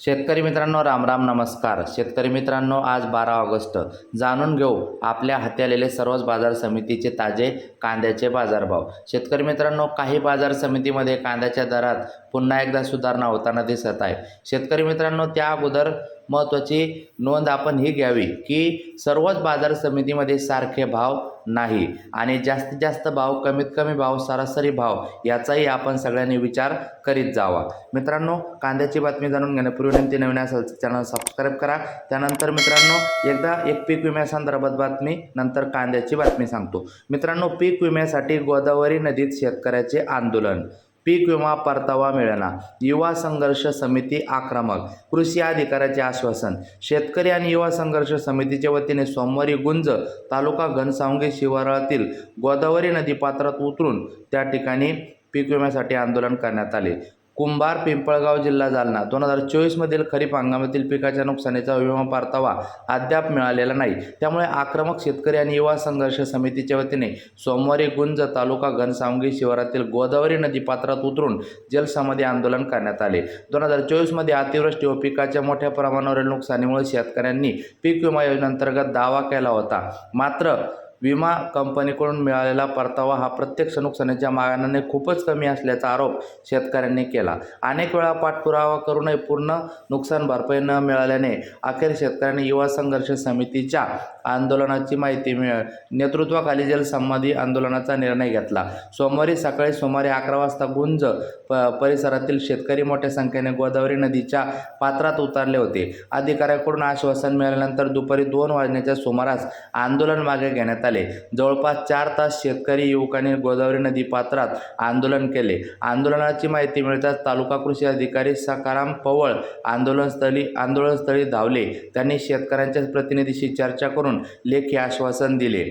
शेतकरी मित्रांनो राम राम नमस्कार. शेतकरी मित्रांनो आज बारा ऑगस्ट. जाणून घेऊ आपल्या हाती आलेले सर्वच बाजार समितीचे ताजे कांद्याचे बाजारभाव. शेतकरी मित्रांनो काही बाजार समितीमध्ये कांद्याच्या दरात पुन्हा एकदा सुधारणा होताना दिसत आहे. शेतकरी मित्रांनो त्या अगोदर महत्त्वाची नोंद आपण ही घ्यावी की सर्वच बाजार समितीमध्ये सारखे भाव नाही आणि जास्तीत जास्त भाव कमीत कमी भाव सरासरी भाव याचाही आपण सगळ्यांनी विचार करीत जावा. मित्रांनो कांद्याची बातमी जाणून घेण्यापूर्वी विनंती नवीन असेल चॅनल सबस्क्राईब करा. त्यानंतर मित्रांनो एकदा एक पीक विम्यासंदर्भात बातमी नंतर कांद्याची बातमी सांगतो. मित्रांनो पीक विम्यासाठी गोदावरी नदीत शेतकऱ्याचे आंदोलन. पीक विमा परतावा मिळणार युवा संघर्ष समिती आक्रमक. कृषी अधिकाऱ्याचे आश्वासन. शेतकरी आणि युवा संघर्ष समितीच्या वतीने सोमवारी गुंज तालुका घनसावंगी शिवारातील गोदावरी नदी पात्रात उतरून त्या ठिकाणी पीक विम्यासाठी आंदोलन करण्यात आले. कुंभार पिंपळगाव जिल्हा जालना. दोन हजार चोवीसमधील खरीप हंगामातील पिकाच्या नुकसानीचा विमा परतावा अद्याप मिळालेला नाही. त्यामुळे आक्रमक शेतकरी आणि युवा संघर्ष समितीच्या वतीने सोमवारी गुंज तालुका घनसावंगी शिवारातील गोदावरी नदी पात्रात उतरून जलसमाधी आंदोलन करण्यात आले. दोन हजार चोवीसमध्ये अतिवृष्टी व पिकाच्या मोठ्या प्रमाणावरील नुकसानीमुळे शेतकऱ्यांनी पीक विमा योजनेअंतर्गत दावा केला होता. मात्र विमा कंपनीकडून मिळालेला परतावा हा प्रत्यक्ष नुकसानीच्या मागण्याने खूपच कमी असल्याचा आरोप शेतकऱ्यांनी केला. अनेक वेळा पाठपुरावा करूनही पूर्ण नुकसान भरपाई न मिळाल्याने अखेर शेतकऱ्यांनी युवा संघर्ष समितीच्या आंदोलनाची माहिती मिळ नेतृत्वाखाली जलसंबंधी आंदोलनाचा निर्णय घेतला. सोमवारी सकाळी सुमारे अकरा वाजता गुंज प परिसरातील शेतकरी मोठ्या संख्येने गोदावरी नदीच्या पात्रात उतरले होते. अधिकाऱ्याकडून आश्वासन मिळाल्यानंतर दुपारी दोन वाजण्याच्या सुमारास आंदोलन मागे घेण्यात आले जवळपास चार तास शेतकरी युवकांनी गोदावरी नदी पात्रात आंदोलन केले. आंदोलनाची माहिती मिळताच तालुका कृषी अधिकारी सकाराम पवळ आंदोलनस्थळी आंदोलनस्थळी धावले. त्यांनी शेतकऱ्यांच्या प्रतिनिधीशी चर्चा करून लेखी आश्वासन दिले.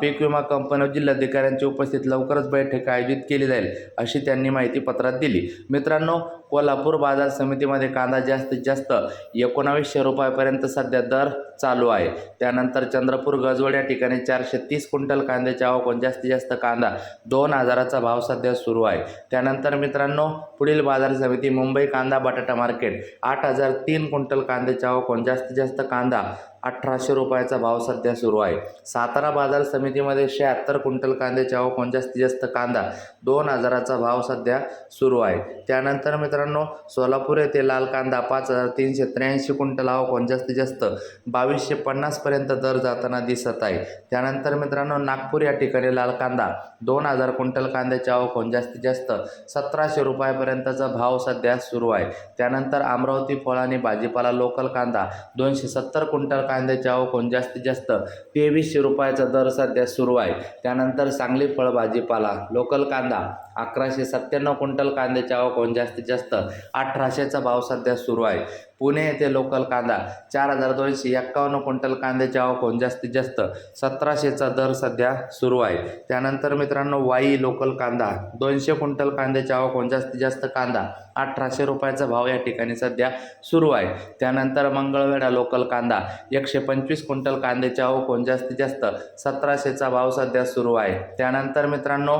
पीक विमा कंपन्या जिल्हाधिकाऱ्यांची उपस्थित लवकरच बैठक आयोजित केली जाईल अशी त्यांनी माहिती पत्रात दिली. मित्रांनो कोल्हापूर बाजार समितीमध्ये कांदा जास्तीत जास्त एकोणावीसशे रुपयापर्यंत सध्या दर चालू आहे. त्यानंतर चंद्रपूर गजवड या ठिकाणी चारशे तीस क्विंटल कांद्याची आवक जास्तीत जास्त कांदा दोन हजाराचा भाव सध्या सुरू आहे. त्यानंतर मित्रांनो पुढील बाजार समिती मुंबई कांदा बटाटा मार्केट आठ हजार तीन क्विंटल कांद्याची आवक जास्तीत जास्त कांदा अठराशे रुपयाचा भाव सध्या सुरू आहे. सातारा बाजार समितीमध्ये शहात्तर क्विंटल कांद्याची आवक जास्तीत जास्त कांदा? दोन हजाराचा भाव सध्या सुरू आहे. त्यानंतर मित्रांनो सोलापूर येथे लाल कांदा पाच हजार तीनशे त्र्याऐंशी क्विंटल आवक जास्तीत जास्त? बावीसशे पन्नासपर्यंत दर जाताना दिसत आहे. त्यानंतर मित्रांनो नागपूर या ठिकाणी लाल कांदा दोन हजार क्विंटल कांद्याची आवक जास्तीत जास्त? सतराशे रुपयापर्यंतचा भाव सध्या सुरू आहे. त्यानंतर अमरावती फळ आणि भाजीपाला लोकल कांदा दोनशे सत्तर क्विंटल कांद्याची आवक जास्तीत जास्त तेवीसशे रुपयाचा दर सध्या सुरू आहे. त्यानंतर सांगली फळ भाजीपाला लोकल कांदा अकराशे सत्त्याण्णव क्विंटल कांद्याची आवक जास्तीत जास्त अठराशेचा भाव सध्या सुरू आहे. पुणे येथे लोकल कांदा चार हजार दोनशे एक्कावन्न क्विंटल कांद्याची आवक होऊन जास्तीत जास्त सतराशेचा दर सध्या सुरू आहे. त्यानंतर मित्रांनो वाई लोकल कांदा दोनशे क्विंटल कांद्याची आवक होऊन जास्तीत जास्त कांदा अठराशे रुपयाचा भाव या ठिकाणी सध्या सुरू आहे. त्यानंतर मंगळवेढा लोकल कांदा एकशे पंचवीस क्विंटल कांद्याची आवक होऊन जास्तीत जास्त सतराशेचा भाव सध्या सुरू आहे. त्यानंतर मित्रांनो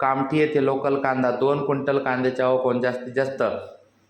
कामठी येथे लोकल कांदा दोन क्विंटल कांद्याची आवक होऊन जास्तीत जास्त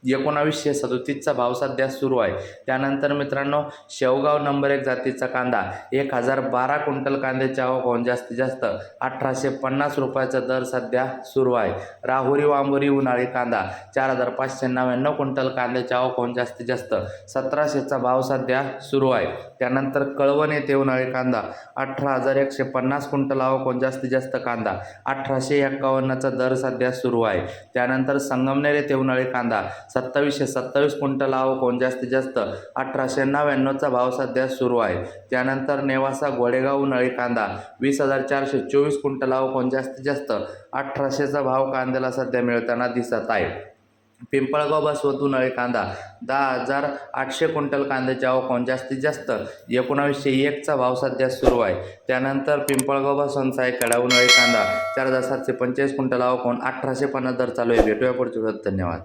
एकोणावीसशे सदोतीसचा भाव सध्या सुरू आहे. त्यानंतर मित्रांनो शेवगाव नंबर एक जातीचा कांदा. एक हजार बारा क्विंटल कांद्याची आवक होऊन जास्तीत जास्त अठराशे पन्नास रुपयाचा दर सध्या सुरू आहे. राहुरी वांबोरी उन्हाळी कांदा. चार हजार पाचशे नव्याण्णव क्विंटल कांद्याची आवक होऊन जास्तीत जास्त सतराशेचा भाव सध्या सुरू आहे. त्यानंतर कळवण येथे उन्हाळी कांदा. अठरा हजार एकशे पन्नास क्विंटल आवक होऊन जास्तीत जास्त कांदा. अठराशे एक्कावन्नचा दर सध्या सुरू आहे. त्यानंतर संगमनेर येथे उन्हाळी कांदा. सत्तावीसशे सत्तावीस क्विंटल आवक कोण जास्तीत जास्त? अठराशे नव्याण्णवचा भाव सध्या सुरू आहे. त्यानंतर नेवासा घोडेगाव उन्हाळी कांदा. वीस हजार चारशे चोवीस क्विंटल आवक जास्तीत जास्त? अठराशेचा भाव कांद्याला सध्या मिळताना दिसत आहे. पिंपळगाव बसवत उन्हाळी कांदा. दहा हजार आठशे क्विंटल कांद्याची आवक कोण जास्तीत जास्त? एकोणावीसशे एकचा भाव सध्या सुरू आहे. त्यानंतर पिंपळगाव बसवंत कडा उन्हाळी कांदा. चार हजार सातशे पंचेचाळीस क्विंटल आवक अठराशे पन्नास दर चालू आहे. भेटूया पुढच्या धन्यवाद.